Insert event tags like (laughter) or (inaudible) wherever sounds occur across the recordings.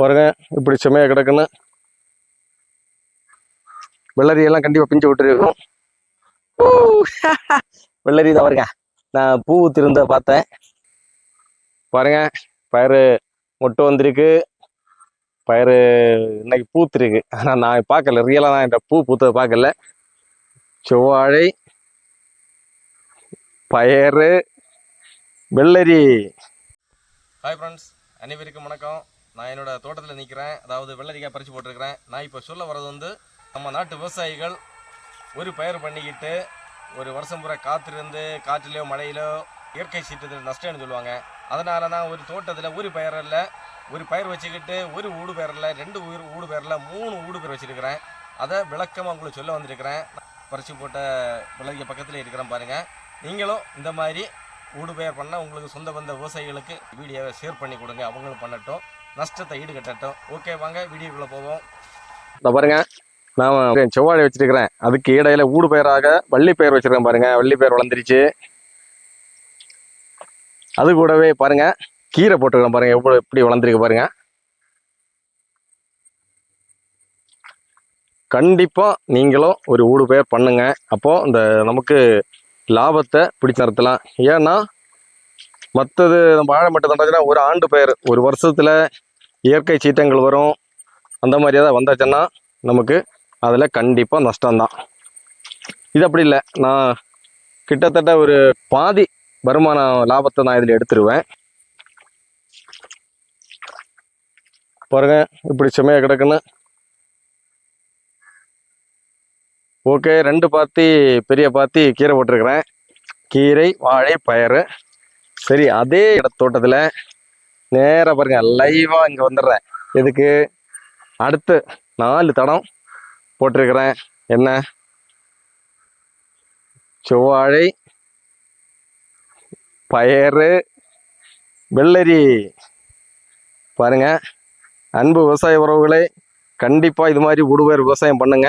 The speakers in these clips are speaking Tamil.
பாருங்க இப்படி செமையா கிடக்குன்னு. வெள்ளரி எல்லாம் கண்டிப்பா பிஞ்சு விட்டுருக்கும். வெள்ளரி தான் பாருங்க. நான் பூ ஊத்திருந்த பார்த்தேன். பாருங்க பயிறு மொட்டு வந்திருக்கு. பயிறு இன்னைக்கு பூத்திருக்கு. ஆனால் நான் பார்க்கல. ரியலாக நான் இந்த பூ பூத்ததை பார்க்கல. செவ்வாழை பயறு வெள்ளரி. ஹாய் ஃப்ரெண்ட்ஸ் அனைவருக்கும் வணக்கம். நான் என்னோடய தோட்டத்தில் நிற்கிறேன் அதாவது வெள்ளரிக்காய் பறித்து போட்டிருக்கிறேன். நான் இப்போ சொல்ல வர்றது வந்து நம்ம நாட்டு விவசாயிகள் ஒரு பயிர் பண்ணிக்கிட்டு ஒரு வருஷம் பூரா காத்திருந்து காற்றுலையோ மழையிலோ இயற்கை சீற்றத்தில் நஷ்டம்னு சொல்லுவாங்க. அதனால தான் ஒரு தோட்டத்தில் ஒரு பயிரில் ஒரு பயிர் வச்சுக்கிட்டு ஒரு ஊடு பயிரில் ரெண்டு உயிர் ஊடு பயிரில் மூணு ஊடு பயிர் வச்சுருக்கிறேன். அதை விளக்கமாக உங்களுக்கு சொல்ல வந்திருக்கிறேன். பறித்து போட்ட விலகிய பக்கத்தில் இருக்கிறேன் பாருங்கள் நீங்களும் இந்த மாதிரி ஊடு பயிர் பண்ணால் உங்களுக்கு சொந்த பந்த விவசாயிகளுக்கு வீடியோவை ஷேர் பண்ணி கொடுங்க. அவங்களும் பண்ணட்டும். நஷ்டத்தை ஈடுகட்டட்டும். ஓகே வாங்க வீடியோக்குள்ளே போவோம். இந்த பாருங்க நான் செவ்வாழை வச்சிருக்கிறேன். அதுக்கு இடையில ஊடு பயிராக வள்ளி பயிர் வச்சிருக்கேன் பாருங்க. வள்ளி பயிர் வளர்ந்துருச்சு. அது கூடவே பாருங்க கீரை போட்டிருக்கேன் பாருங்க. எவ்வளோ எப்படி வளர்ந்துருக்கு பாருங்க. கண்டிப்பாக நீங்களும் ஒரு ஊடு பயிர் பண்ணுங்க. அப்போ இந்த நமக்கு லாபத்தை பிடிச்சு நடத்தலாம். ஏன்னா மற்றது நம்ம வாழை மட்டும் தண்டாச்சுன்னா ஒரு ஆண்டு பயிர் ஒரு வருஷத்தில் இயற்கை சீற்றங்கள் வரும். அந்த மாதிரி ஏதாவது வந்தாச்சுன்னா நமக்கு அதில் கண்டிப்பாக நஷ்டம்தான். இது அப்படி இல்லை. நான் கிட்டத்தட்ட ஒரு பாதி வருமான லாபத்தை நான் இதில் எடுத்துருவேன். பாருங்க இப்படி செம்மையாக கிடக்குன்னு. ஓகே ரெண்டு பாத்தி பெரிய பாத்தி கீரை போட்டிருக்கிறேன். கீரை வாழை பயறு. சரி அதே இட தோட்டத்தில் நேராக பாருங்க லைவாக இங்கே வந்துடுறேன். எதுக்கு அடுத்து நாலு தடம் போட்டிருக்கிறேன். என்ன? செவ்வாழை பயறு வெள்ளரி. பாருங்க அன்பு விவசாய உறவுகளை கண்டிப்பாக இது மாதிரி உடுவேர் விவசாயம் பண்ணுங்க.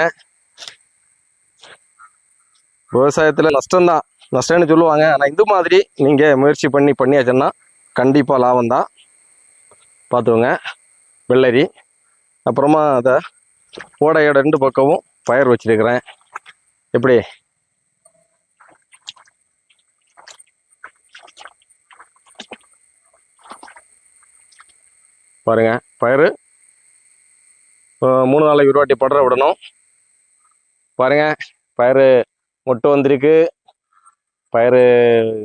விவசாயத்தில் நஷ்டம்தான். நஷ்டம்னு சொல்லுவாங்க. ஆனால் இந்த மாதிரி நீங்கள் முயற்சி பண்ணி பண்ணியாச்சுன்னா கண்டிப்பாக லாபம் தான் பார்த்துக்கோங்க. வெள்ளரி. அப்புறமா அதை ஓடையோட ரெண்டு பக்கமும் பயிர் வச்சிருக்கிறேன். எப்படி? பாருங்கள் பயிர் மூணு நாளைக்கு ஒரு வாட்டி படுற விடணும். பாருங்கள் பயிர் மொட்டு வந்திருக்கு. பயிர்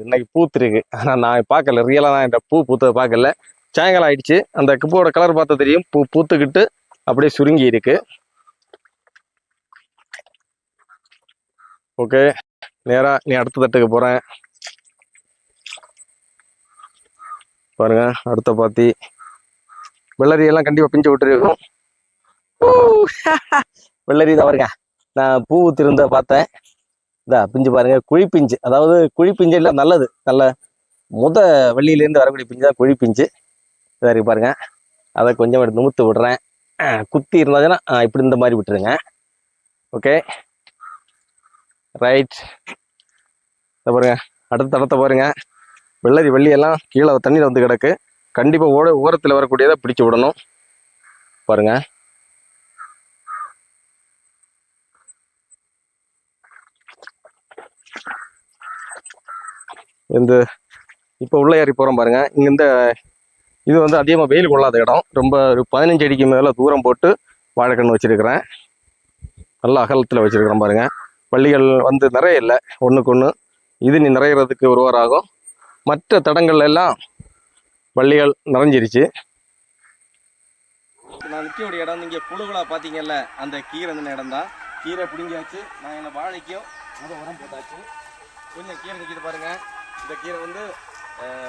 இன்னைக்கு பூத்திருக்கு. ஆனால் நான் பார்க்கல. ரியலாக நான் இந்த பூ பூத்ததை பார்க்கல. சாயங்காலம் ஆயிடுச்சு. அந்த பூவோட கலர் பார்த்தா தெரியும். பூ பூத்துக்கிட்டு அப்படியே சுருங்கி இருக்கு. ஓகே நேராக நீ அடுத்த தட்டுக்கு போகிறேன் பாருங்க. அடுத்த பாத்தி. வெள்ளரி எல்லாம் கண்டிப்பா பிஞ்சு விட்டுருக்கும். (laughs) வெள்ளரி தான் பாருங்க. நான் பூ திருந்த பார்த்தேன். இதா பிஞ்சு பாருங்க குழி பிஞ்சு அதாவது குழி பிஞ்சு இல்லை நல்லது. நல்ல முத வெள்ளியிலேருந்து வரக்கூடிய பிஞ்சு தான் குழி பிஞ்சு இருக்கு பாருங்க. அதை கொஞ்சம் எடுத்து நுமுத்து விடுறேன். குத்தி இருந்தாச்சுன்னா இப்படி இந்த மாதிரி விட்டுருங்க. ஓகே. ரைட். பாருங்க. அடுத்த அடுத்த பாருங்க. வெள்ளரி வெள்ளி எல்லாம் கீழே தண்ணியில் வந்து கிடக்கு. கண்டிப்பாக ஓட ஓரத்தில் வரக்கூடியதை பிடிச்சு விடணும். பாருங்கள் இந்த இப்போ உள்ள ஏறி போகிறோம் பாருங்க. இங்கே இந்த இது வந்து அதிகமாக வெயில் கொள்ளாத இடம். ரொம்ப ஒரு பதினஞ்சு அடிக்கு மேலே தூரம் போட்டு வாழைக்கன்று வச்சுருக்கிறேன். நல்ல அகலத்தில் வச்சிருக்கிறேன் பாருங்கள் பள்ளிகள் வந்து நிறைய இல்லை. ஒன்றுக்கு ஒன்று இது நீ நிறையிறதுக்கு ஒரு வாரம் ஆகும். மற்ற தடங்கள் எல்லாம் பள்ளிகள் நிறைஞ்சிருச்சு. நான் நிற்கக்கூடிய இடம் இங்கே புழுகுலா பார்த்தீங்கல்ல அந்த கீரை இந்த இடம் தான் கீரை பிடுங்கியாச்சு. நான் என்னை வாழைக்கும் உரம் போட்டாச்சு. கொஞ்சம் கீரை நிற்கிது பாருங்கள் இந்த கீரை வந்து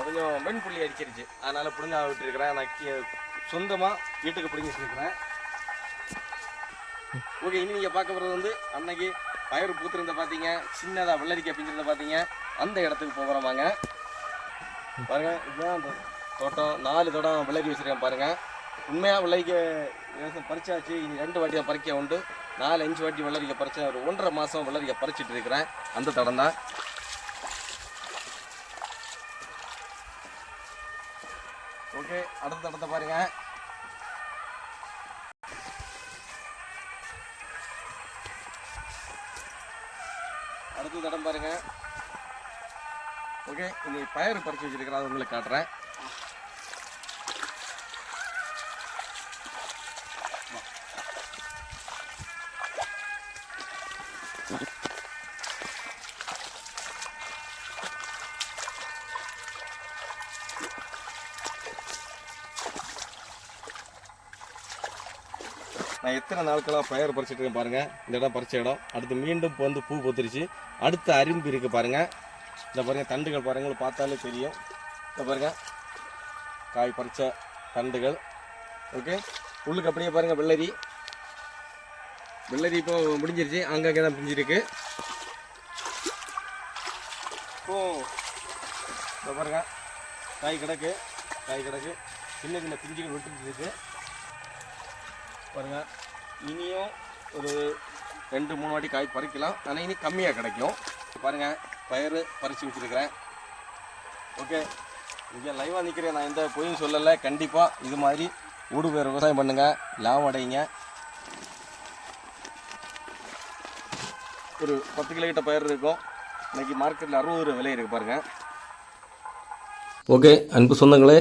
கொஞ்சம் மென் புள்ளி அடிச்சிருச்சு. அதனால் பிடுங்க விட்டுருக்கிறேன். நான் கீ- சொந்தமாக வீட்டுக்கு பிடுங்கி வச்சிருக்கிறேன். ஓகே இனி நீங்கள் பார்க்க போகிறது வந்து அன்னைக்கு பயிர் பூத்திருந்த பார்த்தீங்க. சின்னதாக வெள்ளரிக்கை பிஞ்சிருந்த பார்த்தீங்க. அந்த இடத்துக்கு போகிறோம் வாங்க. பாருங்கள் இதுதான் அந்த தோட்டம். நாலு தோட்டம் விளைவி வச்சிருக்கேன் பாருங்கள் உண்மையாக வெள்ளரிக்காய் விவசாயம் பறிச்சாச்சு. இனி ரெண்டு வாட்டியாக பறிக்க உண்டு. நாலு அஞ்சு வாட்டி வெள்ளரிக்கை பறிச்சேன். ஒரு ஒன்றரை மாதம் வெள்ளரிக்கை பறிச்சிட்டு இருக்கிறேன். அந்த தடம் தான். ஓகே அடுத்த இடத்த பாருங்க. அடுத்த இடம் பாருங்க. ஓகே இன்னைக்கு பயர் பறிச்சு வச்சிருக்கிறேன் அது உங்களுக்கு காட்டுறேன். Thank நான் எத்தனை நாட்களாக பயிர் பறிச்சிட்டு இருக்கேன் இந்த இடம் பறிச்ச இடம். அடுத்து மீண்டும் வந்து பூ பொத்துருச்சு. அடுத்த அரும்பு இருக்குது பாருங்கள் இந்த பாருங்கள் தண்டுகள் பாருங்கள் பார்த்தாலே தெரியும். இந்த பாருங்கள் காய் பறித்த தண்டுகள். ஓகே? உள்ளுக்கு அப்படியே பாருங்கள் வெள்ளரி. வெள்ளரி இப்போ முடிஞ்சிருச்சு. அங்கங்கே தான் பிஞ்சிருக்கு. இப்போ இந்த பாருங்கள் காய் கிடக்கு. காய் கிடக்கு. சின்ன சின்ன பிஞ்சுகள் விட்டுட்டு பாருங்கள் இனியும் ஒரு ரெண்டு மூணு வாட்டி காய் பறிக்கலாம். ஆனால் இனி கம்மியாக கிடைக்கும். பாருங்கள் பயிர் பறித்து வச்சிருக்கிறேன். ஓகே. இங்கே லைவாக நிற்கிறேன் நான் எந்த பொய்யும் சொல்லலை. கண்டிப்பாக இது மாதிரி ஊடு பேர் விவசாயம் பண்ணுங்கள் லாபம் அடையுங்க. ஒரு பத்து கிலோ கிட்ட பயிர் இருக்கும். இன்றைக்கி மார்க்கெட்டில் அறுபது ரூபா விலை இருக்குது பாருங்கள் ஓகே அன்பு சொந்தங்களே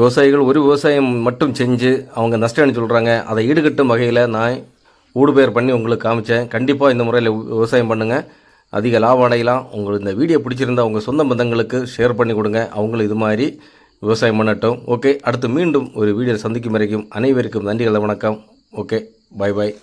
விவசாயிகள் ஒரு விவசாயம் மட்டும் செஞ்சு அவங்க நஷ்டம்னு சொல்கிறாங்க அதை ஈடுகட்டும் வகையில் நான் ஊடுபெயர் பண்ணி உங்களுக்கு காமிச்சேன். கண்டிப்பாக இந்த முறையில் விவசாயம் பண்ணுங்கள் அதிக லாபம் அடையலாம். உங்களுக்கு இந்த வீடியோ பிடிச்சிருந்தா உங்கள் சொந்த பந்தங்களுக்கு ஷேர் பண்ணி கொடுங்க. அவங்களும் இது மாதிரி விவசாயம் பண்ணட்டும். ஓகே அடுத்து மீண்டும் ஒரு வீடியோ சந்திக்கும் வரைக்கும் அனைவருக்கும் நன்றிகளை வணக்கம். ஓகே பாய் பாய்